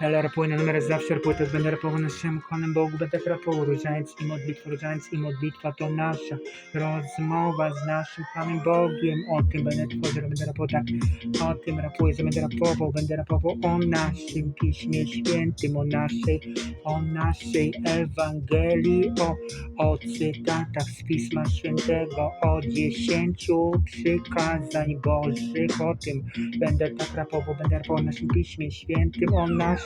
Rapuję na numer zawsze rapuję, też będę rapował naszym kochanym Bogu, będę rapował, różaniec i modlitwa, różaniec i modlitwa to nasza rozmowa z naszym Panem Bogiem, o tym będę tworzył, będę rapował tak, o tym rapuję, że będę rapował, będę rapował o naszym Piśmie Świętym, o naszej, o naszej Ewangelii, o, o cytatach z Pisma Świętego, o dziesięciu przykazań Bożych, o tym będę tak rapował, będę rapował o naszym Piśmie Świętym, o naszej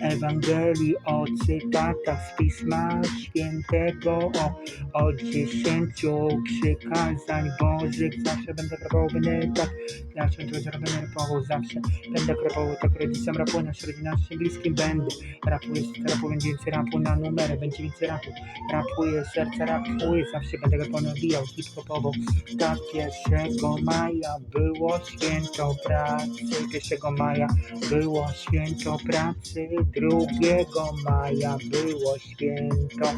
Ewangelii, o cytatach z Pisma Świętego, o, o dziesięciu przykazań Bożych, zawsze będę będę tak, zawsze będę rapował, zawsze będę rapował, tak rodzicom rapuję, nasz rodzina, naszym bliskim będę, rapuję, rapuję, będzie więcej rapu na numerę, będzie więcej rapu, rapuję, serce rapuję, zawsze będę go ponabijał, hip-hopowo, tak 1 maja było święto pracy, 1 maja było święto pracy, 2 maja było święto,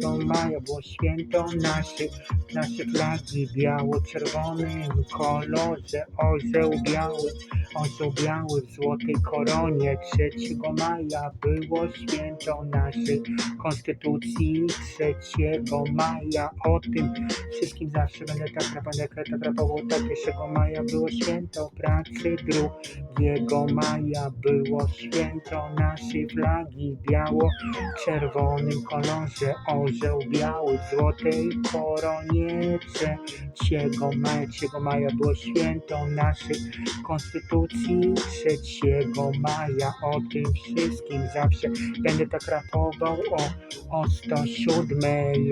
2 maja było święto naszych, nasze flagi biało-czerwonym kolorze, orzeł biały, orzeł biały w złotej koronie, 3 maja było święto naszej konstytucji, 3 maja o tym wszystkim zawsze będę tak naprawdę rapował, tak 1 maja było święto pracy, 2 maja było święto naszej flagi biało-czerwonym kolorze, orzeł biały w złotej koronie, 3 maja, 3 maja było święto naszej konstytucji, 3 maja o tym wszystkim zawsze będę tak rapował o, o 107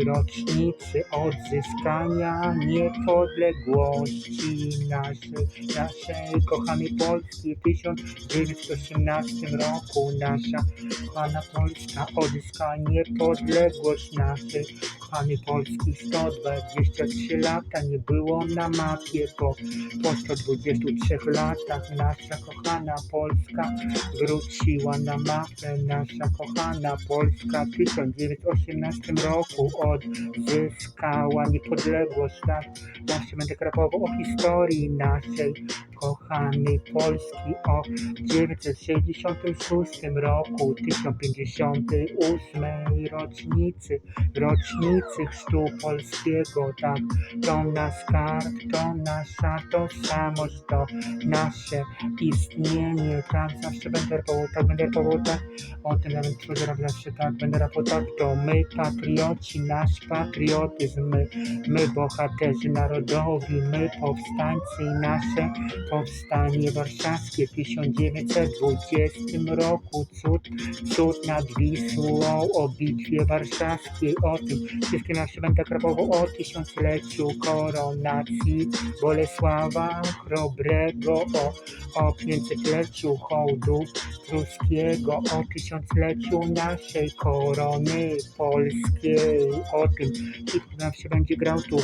rocznicy odzyskania niepodległości naszej, naszej. Kochanej Polski w 1918 roku nasza kochana Polska odzyskała niepodległość naszej. Kochanej Polski 123 lata nie było na mapie po, po 123 latach nasza kochana Polska wróciła na mapę. Nasza kochana Polska w 1918 roku odzyskała niepodległość tak zawsze będę rapował o historii naszej kochanej Polski o 1966 roku 1058 rocznicy rocznicy chrztu polskiego. Tak to nasz skarb to nasza tożsamość to nasze istnienie. Tak zawsze będę rapował tak będę rapował tak. O tym nawet tworzę zawsze tak będę rapował tak. To my patrioci nasz patriotyzm my, my bohaterzy narodowi my powstańcy i nasze powstanie warszawskie w 1920 roku. Cud, cud nad Wisłą o bitwie warszawskiej o tym wszystkim zawsze będę rapował o tysiącleciu koronacji. Bolesława Chrobrego o, o pięćsetleciu hołdu pruskiego o tysiącleciu naszej korony polskiej. O tym i zawsze będzie grał tu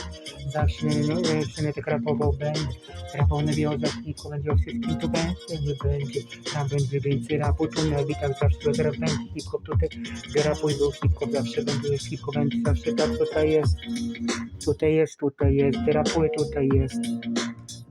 zawsze no, zawsze tak rapował będę rapował na wielozachniku będzie o wszystkim tu będzie będzie. Tam będzie więcej rapu tu na bitach zawsze zaraz będzie hip-hop tutaj rapuj był hip-hop zawsze będzie hip-hop zawsze tak tutaj jest. Tutaj jest tutaj jest gdy rapuję tutaj jest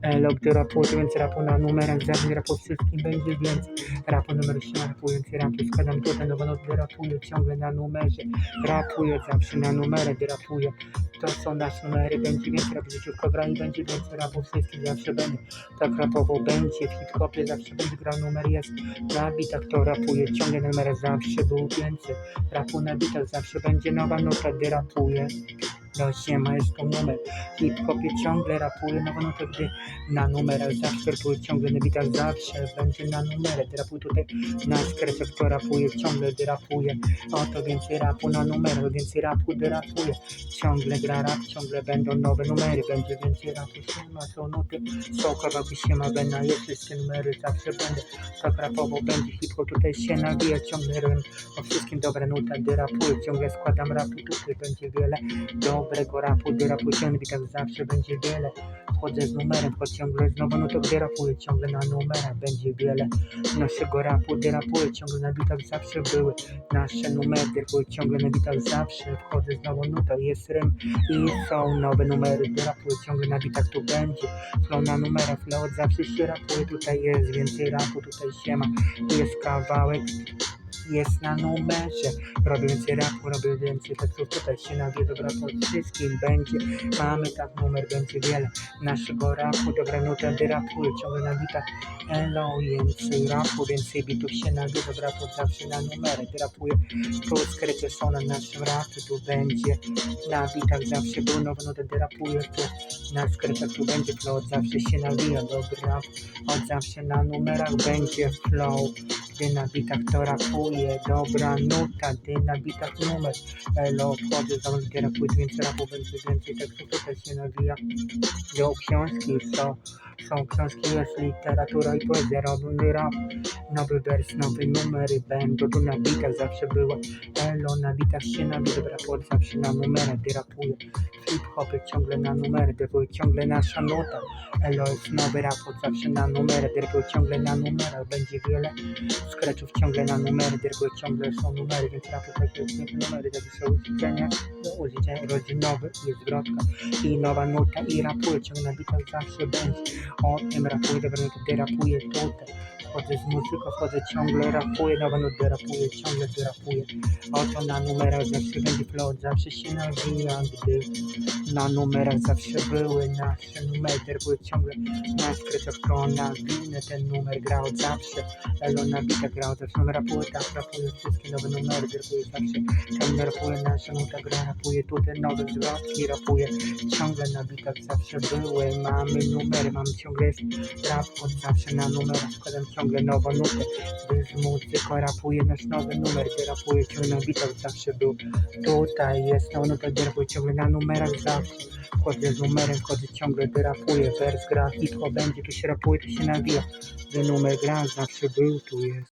Elo, gdy rapuję, to więcej rapu na numerach, zawsze rapu wszystkim będzie więcej. Rapu numer się rapuję, więcej rapu składam tutaj, no bo no, gdy rapuję ciągle na numerze. Rapuję zawsze na numerę, rapuję. To są nasze numery, będzie więcej rapu gra i będzie więcej rapu wszystkim, zawsze będzie. Tak rapował będzie, w hip-hopie zawsze będzie grał numer jest. Na bitach to rapuje, ciągle numer zawsze był więcej. Rapu na bitach zawsze będzie nowa nuta, gdy rapuje. Siema, jest to numer. Hip-hopie ciągle rapuje, no bo no to gdy na numerach zawsze rapuje, ciągle na bitach zawsze będzie na numerę. Rapuj tutaj na skrecach, to rapuje, ciągle derapuje. O to więcej rapu na numerach, więcej rapu derapuje. Ciągle gra rap, ciągle będą nowe numery, będzie więcej rapu, siema, są nuty. Są kawałki, siema, będą, wszystkie numery, zawsze będę. Tak rapowo będzie hip-hop, tutaj się nawija, ciągle rym. O wszystkim dobre nuta, derapuje, ciągle składam rapy, tutaj będzie wiele do dobrego rapu, gdy rapuję ciągle, tak zawsze będzie wiele. Wchodzę z numerem, choć ciągle znowu, no to gdy rapuję ciągle na numerach będzie wiele. Naszego rapu, gdy rapuję ciągle na bitach zawsze były. Nasze numery, były ciągle na bitach zawsze. Wchodzę znowu, no to jest rym i są nowe numery, gdy rapuję ciągle na bitach tu będzie. Flow na numerach, flow od zawsze się rapuje, tutaj jest więcej rapu, tutaj się ma. Tu jest kawałek, jest na numerze. Robię więcej rapu, robię więcej tekstów, tutaj się nawie, dobra, po wszystkim będzie. Mamy tak numer, będzie wiele naszego rapu, dobra, no wtedy rapuję, ciągle na bitach. Elo, więcej rapu, więcej bitów się nawie, dobra, to zawsze na numery, rapuję. Tu skrycie są na naszym rapie, tu będzie. Na bitach zawsze był nowy, no wtedy rapuję, tu na skrytach tu będzie flow, od zawsze się nawija, dobry rap, od zawsze na numerach będzie flow. Gdy na bitach to rapuje, dobra nuta, gdy na bitach numer Elo, wchodzę za mną, gdy rapuję, więcej rapu, będzie więcej tekstów, tutaj się nawija. Do książki są, są książki, jest literatura i poezja, robię rap Nowy wers, nowe numery będą, tu na bitach zawsze było Elo, na bitach się nawija, dobra, pod zawsze na numerach, gdy rapuję Hip-hopy ciągle na numery, były ciągle nasza nuta Elo, jest nowy rap, od zawsze na numery, były ciągle na numerach, będzie wiele Skreczów ciągle na numery, tylko ciągle są numery, więc rapu takie numery, takie są użyczenia, do użyczenia rodzinowy i zwrotka i nowa nuta i rapuje, ciągle na bitach zawsze będzie, o tym rapuje, dobra, no to rapuję tutaj, wchodzę z muzyką, wchodzę ciągle rapuję, nowa nuta rapuję, ciągle rapuję, oto na numerach zawsze będzie flow, zawsze się nawija, gdy na numerach zawsze były nasze numery, były ciągle na skrytach, to na winę ten numer grał zawsze, Elo na bitach grał zawsze, no rapuje tak, rapuje wszystkie nowe numery, rapuje zawsze, ciągle rapuje nasze nuta gra, rapuje tutaj nowe zwrotki, rapuje. Ciągle na bitach zawsze były, mamy numery, mamy ciągle rap od zawsze na numerach, składam ciągle nową nutę, gdy z muzyką rapuje nasz nowy numer, gdy rapuje ciągle bitach zawsze był, tutaj jest nowa nuta, gdy rapuje ciągle na numerach zawsze, wchodzę z numerem, wchodzę ciągle, gdy rapuje, wers gra, hip będzie, tu się rapuje, tu się nawija, gdy numer gra, zawsze był, tu jest.